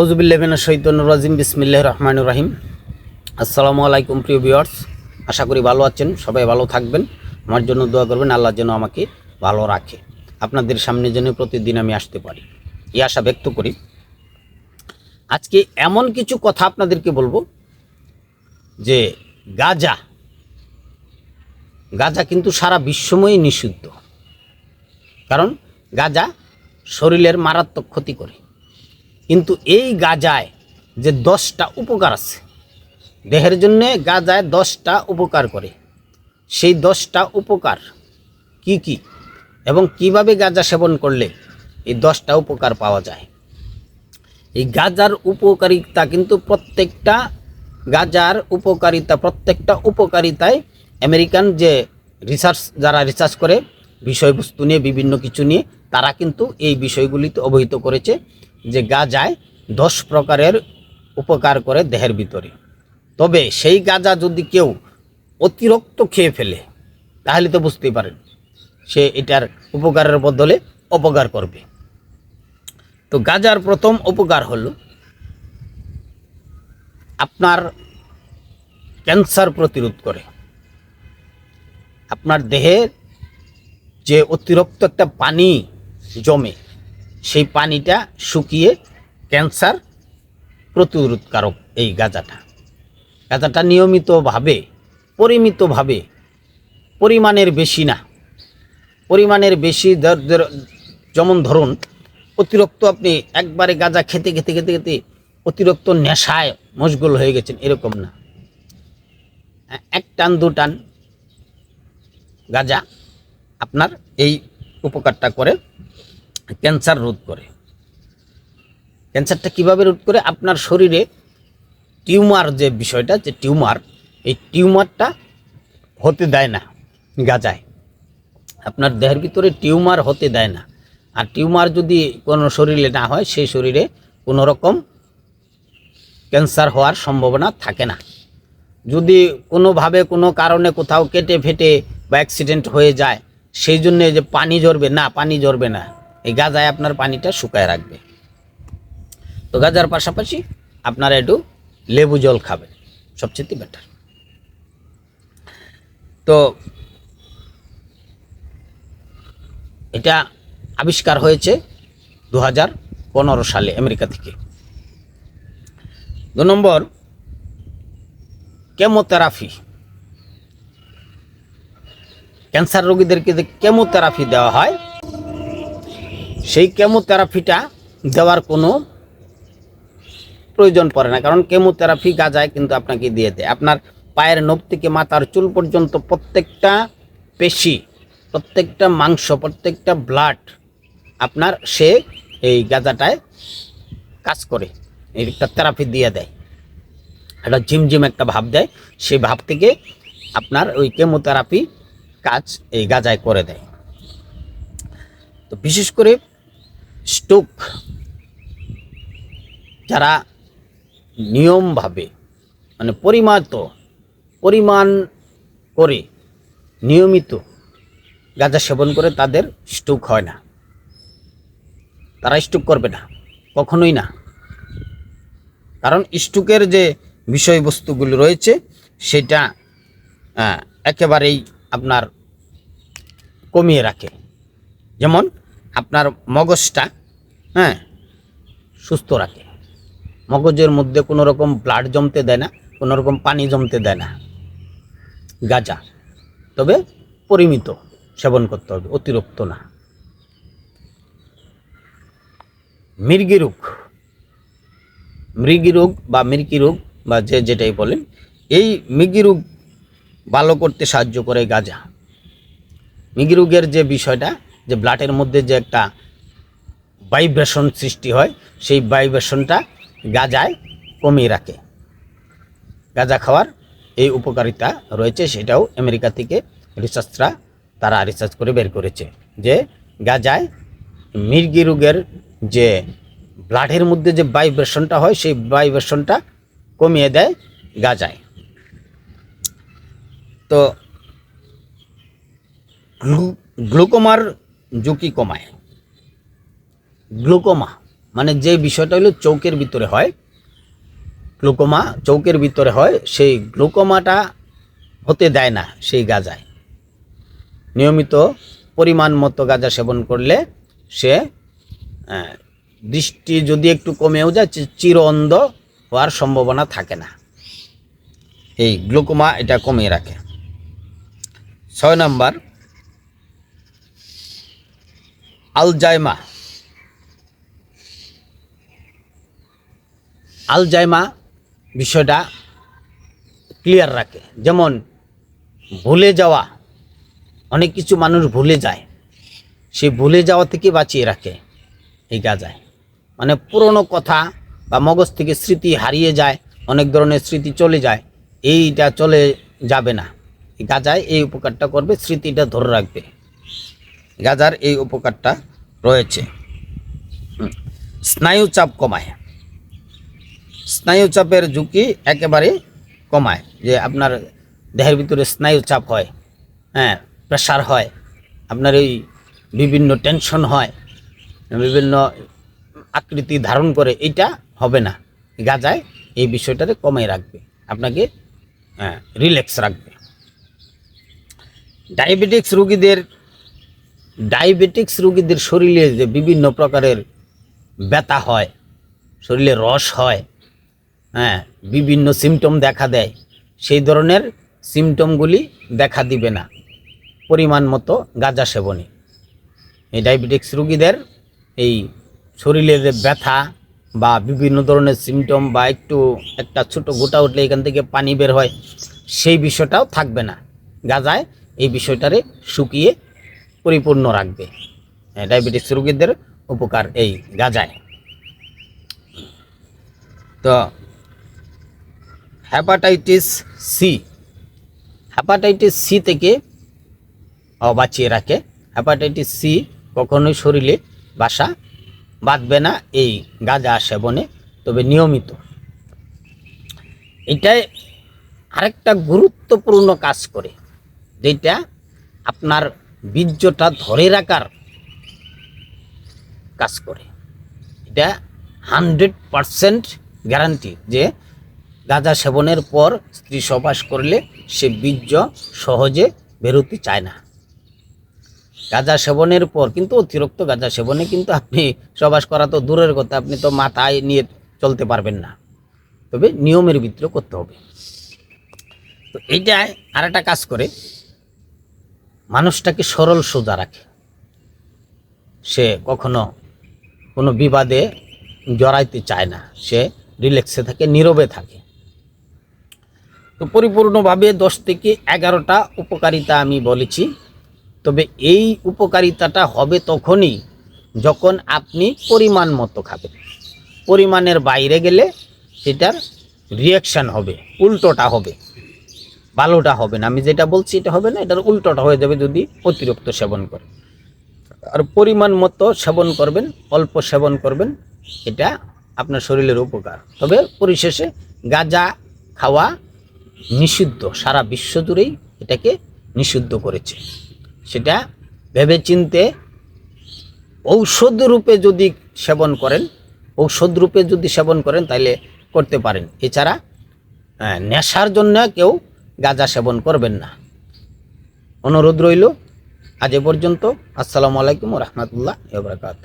হজুবিল্লাবিন সৈতন রাজিম বিসমিল্লাহ রহমান রাহিম। আসসালামু আলাইকুম প্রিয় ভিউয়ার্স, আশা করি ভালো আছেন, সবাই ভালো থাকবেন। আমার জন্য দোয়া করবেন, আল্লাহ যেন আমাকে ভালো রাখে। আপনাদের সামনে যেন প্রতিদিন আমি আসতে পারি। এই আশা ব্যক্ত করি। আজকে এমন কিছু কথা আপনাদেরকে বলব যে গাজা গাজা কিন্তু সারা বিশ্বময়ই নিষিদ্ধ। কারণ গাজা শরীরের মারাত্মক ক্ষতি করে। কিন্তু এই গাজায় যে দশটা উপকার আছে, দেহের জন্যে গাজায় দশটা উপকার করে। সেই দশটা উপকার কি কি এবং কীভাবে গাজা সেবন করলে এই দশটা উপকার পাওয়া যায়? এই গাজার উপকারিতা কিন্তু প্রত্যেকটা, গাজার উপকারিতা, প্রত্যেকটা উপকারিতায় আমেরিকান যে রিসার্চ যারা রিসার্চ করে, বিষয়বস্তু নিয়ে, বিভিন্ন কিছু নিয়ে, তারা কিন্তু এই বিষয়গুলিতে অবহিত করেছে। যে গাজায় দশ প্রকারের উপকার করে দেহের ভিতরে। তবে সেই গাজা যদি কেউ অতিরিক্ত খেয়ে ফেলে, তাহলে তো বুঝতেই পারেন, সে এটার উপকারের বদলে অপকার করবে। তো গাজার প্রথম উপকার হলো, আপনার ক্যান্সার প্রতিরোধ করে। আপনার দেহের যে অতিরিক্ত একটা পানি জমে সেই পানিটা শুকিয়ে ক্যান্সার প্রতিরোধকারক এই গাঁজাটা। গাঁজাটা নিয়মিতভাবে, পরিমিতভাবে, পরিমাণের বেশি না। পরিমাণের বেশি যেমন ধরুন, অতিরিক্ত আপনি একবারে গাঁজা খেতে খেতে খেতে খেতে অতিরিক্ত নেশায় মশগুল হয়ে গেছেন, এরকম না। এক টান দু টান গাঁজা আপনার এই উপকারটা করে। ক্যান্সার রোধ করে। ক্যান্সারটা কীভাবে রোধ করে? আপনার শরীরে টিউমার যে বিষয়টা, যে টিউমার, এই টিউমারটা হতে দেয় না, গাজায়। আপনার দেহের ভিতরে টিউমার হতে দেয় না। আর টিউমার যদি কোনো শরীরে না হয়, সেই শরীরে কোনো রকম ক্যান্সার হওয়ার সম্ভাবনা থাকে না। যদি কোনোভাবে কোনো কারণে কোথাও কেটে ফেটে বা অ্যাক্সিডেন্ট হয়ে যায়, সেই জন্যে যে পানি ঝরবে, না, পানি ঝরবে না। এই গাজায় আপনার পানিটা শুকায় রাখবে। তো গাজার পাশাপাশি আপনারা একটু লেবু জল খাবেন, সবচেয়ে বেটার তো এটা আবিষ্কার হয়েছে দু হাজার পনেরো সালে আমেরিকা থেকে। দু নম্বর কেমোথেরাপি ক্যান্সার রোগীদেরকে যে কেমোথেরাপি দেওয়া হয় সেই কেমোথেরাপিটা দেওয়ার কোনো প্রয়োজন পড়ে না, কারণ কেমোথেরাপি গাজায় কিন্তু আপনাকে দিয়ে দেয়। আপনার পায়ের নখ থেকে মাথার চুল পর্যন্ত প্রত্যেকটা পেশি, প্রত্যেকটা মাংস, প্রত্যেকটা ব্লাড আপনার সে এই গাজাটায় কাজ করে একটা থেরাপি দিয়ে দেয়। একটা ঝিমঝিম একটা ভাব দেয়, সেই ভাব থেকে আপনার ওই কেমোথেরাপি কাজ এই গাজায় করে দেয়। তো বিশেষ করে স্টোক যারা নিয়মভাবে মানে পরিমাত, পরিমাণ করে নিয়মিত গাঁজা সেবন করে তাদের স্ট্রোক হয় না। তারা স্ট্রোক করবে না, কখনোই না। কারণ স্ট্রোকের যে বিষয়বস্তুগুলি রয়েছে, সেটা একেবারেই আপনার কমিয়ে রাখে। যেমন আপনার মগজটা হ্যাঁ সুস্থ রাখে। মগজের মধ্যে কোনো রকম ব্লাড জমতে দেয় না, কোনো রকম পানি জমতে দেয় না। গাজা। তবে পরিমিত সেবন করতে হবে, অতিরিক্ত না। মৃগী রোগ। মৃগী রোগ বা মৃগী রোগ বা যে যেটাই বলেন, এই মৃগী রোগ ভালো করতে সাহায্য করে গাজা। মৃগী রোগের যে বিষয়টা যে ব্লাডের মধ্যে যে একটা ভাইব্রেশন সৃষ্টি হয়, সেই ভাইব্রেশনটা গাজায় কমিয়ে রাখে। গাঁজা খাওয়ার এই উপকারিতা রয়েছে, সেটাও আমেরিকা থেকে রিসার্চরা, তারা রিসার্চ করে বের করেছে যে গাজায় মির্গি রোগের যে ব্লাডের মধ্যে যে ভাইব্রেশনটা হয়, সেই ভাইব্রেশনটা কমিয়ে দেয় গাজায়। তো গ্লু, গ্লুকোমার ঝুঁকি কমায়। গ্লুকোমা মানে যে বিষয়টা হলো চৌকের ভিতরে হয়, গ্লুকোমা চৌকের ভিতরে হয়, সেই গ্লুকোমাটা হতে দেয় না সেই গাজায়। নিয়মিত পরিমাণ মতো গাঁজা সেবন করলে সে দৃষ্টি যদি একটু কমেও যায় চির অন্ধ হওয়ার সম্ভাবনা থাকে না। এই গ্লুকোমা এটা কমিয়ে রাখে। ছয় নম্বর আলজাইমা। আলজাইমা বিষয়টা ক্লিয়ার রাখে। যেমন ভুলে যাওয়া, অনেক কিছু মানুষ ভুলে যায়। সে ভুলে যাওয়া থেকে বাঁচিয়ে রাখে এই গাজায়। মানে পুরনো কথা বা মগজ থেকে স্মৃতি হারিয়ে যায়, অনেক ধরনের স্মৃতি চলে যায়, এইটা চলে যাবে না। গাজায় এই উপকারটা করবে, স্মৃতিটা ধরে রাখবে। গাজার এই উপকারটা রয়েছে। হুম। স্নায়ু চাপ কমায়। স্নায়ু চাপের ঝুঁকি একেবারে কমায়, যে আপনার দেহের ভিতরে স্নায়ু চাপ হয় হ্যাঁ প্রেশার হয়, আপনার এই বিভিন্ন টেনশন হয়, বিভিন্ন আকৃতি ধারণ করে এটা হবে না। গাজায় এই বিষয়টাকে কমাই রাখবে, আপনাকে রিল্যাক্স রাখবে। ডায়াবেটিক্স রোগীদের ডায়াবেটিক্স রোগীদের শরীরে যে বিভিন্ন প্রকারের ব্যথা হয়, শরীরে রস হয় হ্যাঁ বিভিন্ন সিমটম দেখা দেয়, সেই ধরনের সিমটমগুলি দেখা দিবে না পরিমাণ মতো গাঁজা সেবনে। এই ডায়াবেটিক্স রোগীদের এই শরীরে যে ব্যথা বা বিভিন্ন ধরনের সিমটম বা একটু একটা ছোট গোটা উঠলে এখান থেকে পানি বের হয়, সেই বিষয়টাও থাকবে না। গাজায় এই বিষয়টারে শুকিয়ে পরিপূর্ণ রাখবে। হ্যাঁ, ডায়াবেটিস রোগীদের উপকার এই গাজায়। তো হ্যাপাটাইটিস সি হ্যাপাটাইটিস সি থেকে বাঁচিয়ে রাখে। হ্যাপাটাইটিস সি কখনোই শরীরে বাসা বাঁধবে না এই গাঁজা সেবনে তবে নিয়মিত। এটাই আরেকটা গুরুত্বপূর্ণ কাজ করে যেটা আপনার বীর্যটা ধরে রাখার কাজ করে। এটা হান্ড্রেড পারসেন্ট গ্যারান্টি যে গাঁজা সেবনের পর স্ত্রী সবাস করলে সে বীর্য সহজে বেরোতে চায় না। গাঁজা সেবনের পর কিন্তু অতিরিক্ত গাঁজা সেবনে কিন্তু আপনি সবাস করা তো দূরের কথা, আপনি তো মাথায় নিয়ে চলতে পারবেন না। তবে নিয়মের ভিতরে করতে হবে। তো এইটাই আর একটা কাজ করে। মানুষটাকে সরল সোজা রাখে। সে কখনো কোনো বিবাদে জড়াইতে চায় না। সে রিল্যাক্সে থাকে, নীরবে থাকে। তো পরিপূর্ণভাবে দশ থেকে এগারোটা উপকারিতা আমি বলেছি। তবে এই উপকারিতাটা হবে তখনই যখন আপনি পরিমাণ মতো খাবেন। পরিমাণের বাইরে গেলে সেটার রিয়াকশান হবে, উল্টোটা হবে। ভালোটা হবে না। আমি যেটা বলছি, এটা হবে না, এটার উল্টোটা হয়ে যাবে যদি অতিরিক্ত সেবন করে। আর পরিমাণ মতো সেবন করবেন, অল্প সেবন করবেন, এটা আপনার শরীরের উপকার। তবে পরিশেষে গাঁজা খাওয়া নিষিদ্ধ। সারা বিশ্ব জুড়েই এটাকে নিষিদ্ধ করেছে। সেটা ভেবেচিন্তে ঔষধ রূপে যদি সেবন করেন ঔষধ রূপে যদি সেবন করেন তাহলে করতে পারেন। এছাড়া নেশার জন্য কেউ গাঁজা সেবন করবেন না। অনুরোধ রইল আজ এ পর্যন্ত। আসসালামু আলাইকুম রহমতুল্লাহ বরকাত